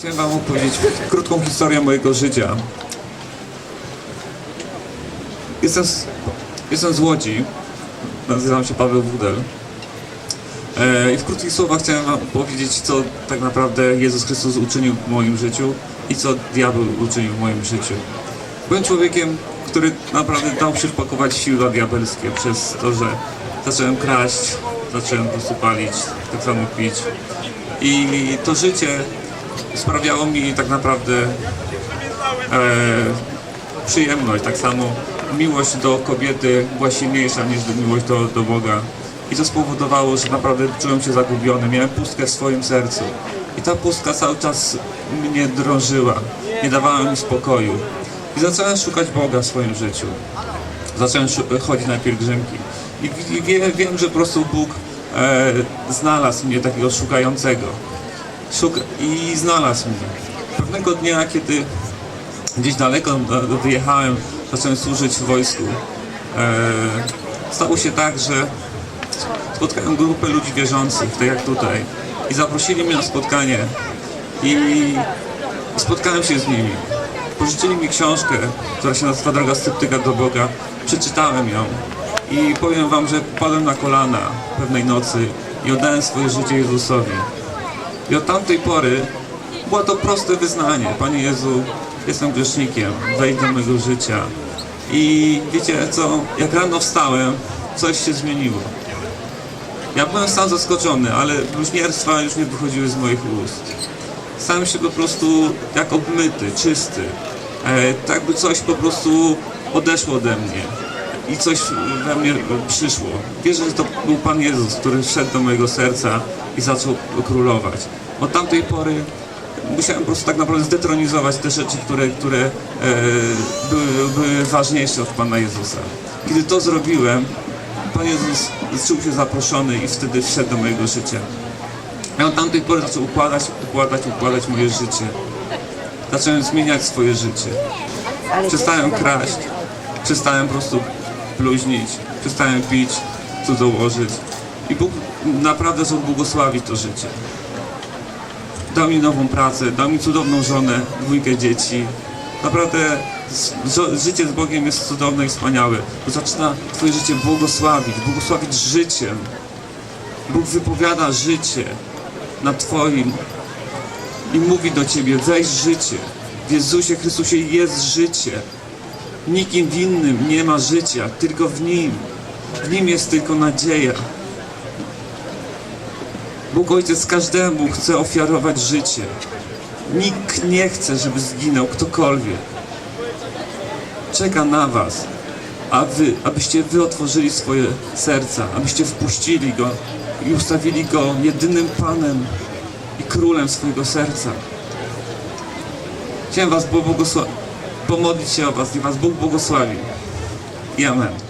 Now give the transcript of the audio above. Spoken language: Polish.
Chciałem wam opowiedzieć krótką historię mojego życia. Jestem z, jestem z Łodzi. Nazywam się Paweł Wudel. E, I w krótkich słowach chciałem wam powiedzieć, co tak naprawdę Jezus Chrystus uczynił w moim życiu i co diabeł uczynił w moim życiu. Byłem człowiekiem, który naprawdę dał się wpakować siły diabelskie przez to, że zacząłem kraść, zacząłem po prostu palić, tak samo pić. I to życie sprawiało mi tak naprawdę e, przyjemność, tak samo miłość do kobiety była silniejsza niż miłość do, do Boga. I to spowodowało, że naprawdę czułem się zagubiony, miałem pustkę w swoim sercu. I ta pustka cały czas mnie drążyła, nie dawała mi spokoju. I zacząłem szukać Boga w swoim życiu. Zacząłem chodzić na pielgrzymki. I wie, wiem, że po prostu Bóg e, znalazł mnie takiego szukającego. Szuk I znalazł mnie. Pewnego dnia, kiedy gdzieś daleko wyjechałem, zacząłem służyć w wojsku. E, stało się tak, że spotkałem grupę ludzi wierzących, tak jak tutaj. I zaprosili mnie na spotkanie. I spotkałem się z nimi. Pożyczyli mi książkę, która się nazywa Droga Sceptyka do Boga. Przeczytałem ją. I powiem wam, że padłem na kolana pewnej nocy i oddałem swoje życie Jezusowi. I od tamtej pory było to proste wyznanie. Panie Jezu, jestem grzesznikiem, wejdź do mojego życia. I wiecie co, jak rano wstałem, coś się zmieniło. Ja byłem sam zaskoczony, ale bluźnierstwa już nie wychodziły z moich ust. Stałem się po prostu jak obmyty, czysty. E, tak by coś po prostu odeszło ode mnie. I coś we mnie przyszło. Wierzę, że to był Pan Jezus, który wszedł do mojego serca i zaczął królować. Od tamtej pory musiałem po prostu tak naprawdę zdetronizować te rzeczy, które, które e, były, były ważniejsze od Pana Jezusa. Kiedy to zrobiłem, Pan Jezus czuł się zaproszony i wtedy wszedł do mojego życia. Ja od tamtej pory zaczął układać, układać, układać moje życie. Zacząłem zmieniać swoje życie. Przestałem kraść, przestałem po prostu bluźnić, przestałem pić, cudzołożyć. I Bóg naprawdę zaczął błogosławić to życie. Dał mi nową pracę, dał mi cudowną żonę, dwójkę dzieci. Naprawdę życie z Bogiem jest cudowne i wspaniałe. Bo zaczyna Twoje życie błogosławić, błogosławić życiem. Bóg wypowiada życie na Twoim i mówi do Ciebie, weź życie. W Jezusie Chrystusie jest życie. Nikim innym nie ma życia, tylko w Nim. W Nim jest tylko nadzieja. Bóg Ojciec każdemu chce ofiarować życie. Nikt nie chce, żeby zginął ktokolwiek. Czeka na Was, a wy, abyście wy otworzyli swoje serca, abyście wpuścili Go i ustawili Go jedynym Panem i Królem swojego serca. Chciałem Was pobłogosła- pomodlić się o Was i Was Bóg błogosławi. I amen.